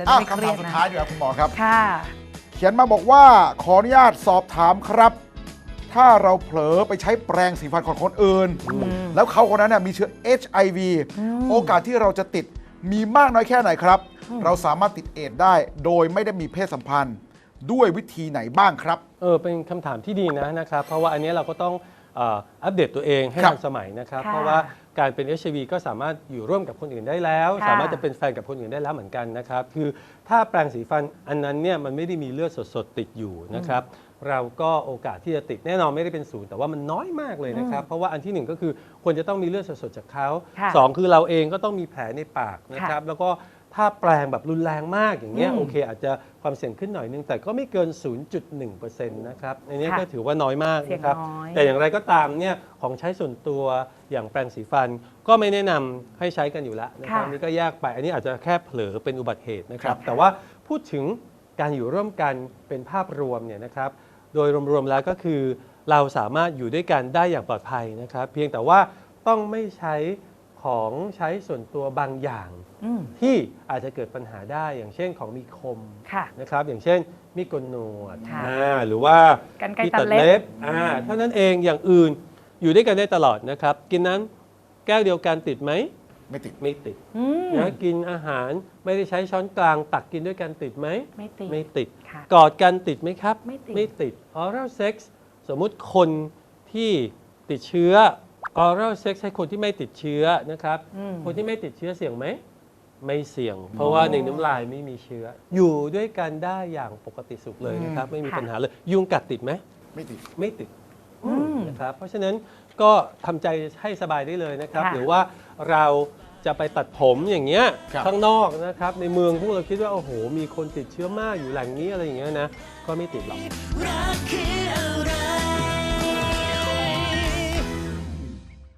จะได้อะไม่เคคำรีถายมดสุดนะท้ายดีกว่าคุณหมอครับ ค่ะ เขียนมาบอกว่าขออนุญาตสอบถามครับ ถ้าเราเผลอไปใช้แปรงสีฟันของคนอื่น แล้วเขาคนนั้นน่ะมีเชื้อ HIV โอกาสที่เราจะติดมีมากน้อยแค่ไหนครับ เราสามารถติดเอดส์ได้ โดยไม่ได้มีเพศสัมพันธ์ ด้วยวิธีไหนบ้างครับ เออเป็นคำถามที่ดีนะนะครับ เพราะว่าอันนี้เราก็ต้อง เอ่ออัปเดตตัวเองให้ครับ ทันสมัยนะครับ ค่ะเพราะว่าการเป็น HIV ก็สามารถอยู่ร่วมกับคนอื่นได้แล้ว ค่ะ สามารถจะเป็นแฟนกับคนอื่นได้แล้วเหมือนกันนะครับ คือถ้าแปรงสีฟันอันนั้นเนี่ยมันไม่ได้มีเลือดสดๆติดอยู่นะครับ เราก็โอกาสที่จะติดแน่นอนไม่ได้เป็นศูนย์แต่ว่ามันน้อยมากเลยนะครับ เพราะว่าอันที่หนึ่งก็คือควรจะต้องมีเลือดสดๆจากเขาค่ะสองคือเราเองก็ต้องมีแผลในปากนะครับค่ะแล้วก็ ถ้าแปลงแบบรุนแรงมากอย่างเงี้ยอืมโอเค อาจจะความเสี่ยงขึ้นหน่อยนึง แต่ก็ไม่เกิน 0.1%นะครับอันนี้ค่ะก็ถือว่าน้อยมากนะครับเสี่ยงน้อยแต่อย่างไรก็ตามเนี่ยของใช้ส่วนตัวอย่างแปรงสีฟัน ก็ไม่แนะนำให้ใช้กันอยู่แล้วนะครับค่ะนี่ก็ยากไป อันนี้อาจจะแค่เผลอเป็นอุบัติเหตุนะครับค่ะแต่ว่าพูดถึงการอยู่ร่วมกันเป็นภาพรวมเนี่ยนะครับโดยรวมๆแล้วก็คือ เราสามารถอยู่ด้วยกันได้อย่างปลอดภัยนะครับ เพียงแต่ว่าต้องไม่ใช้ ของใช้ส่วนตัวบางอย่าง อืม ที่อาจจะเกิดปัญหาได้อย่างเช่นของมีคมค่ะนะครับอย่างเช่นมีดโกนหนวดค่ะอ่าหรือว่ากรรไกรมีตัดเล็บ อ่าเท่านั้นเองอย่างอื่นอยู่ด้วยกันได้ตลอดนะครับ กินน้ำแก้วเดียวกันติดไหมไม่ติด ไม่ติดอืมนะกินอาหารไม่ได้ใช้ช้อนกลางตักกินด้วยกันติดไหมไม่ติด ไม่ติด ค่ะ กอดกันติดไหมครับ ไม่ติด ไม่ติด oral sex สมมุติคนที่ติดเชื้อ oral sex ให้คนที่ไม่ติดเชื้อนะครับ อืม คนที่ไม่ติดเชื้อเสี่ยงไหม ไม่เสี่ยง เพราะว่าในน้ำลายไม่มีเชื้อ อยู่ด้วยกันได้อย่างปกติสุขเลยนะครับ ไม่มีค่ะ ปัญหาเลย ยุงกัดติดไหม ไม่ติด ไม่ติดอืม นะครับ เพราะฉะนั้นก็ทำใจให้สบายได้เลยนะครับ ค่ะ หรือว่าเราจะไปตัดผมอย่างเงี้ยครับ ข้างนอกนะครับ ในเมืองที่เราคิดว่าโอ้โหมีคนติดเชื้อมากอยู่แหล่งนี้อะไรอย่างเงี้ยนะก็ไม่ติดหรอกรักคือ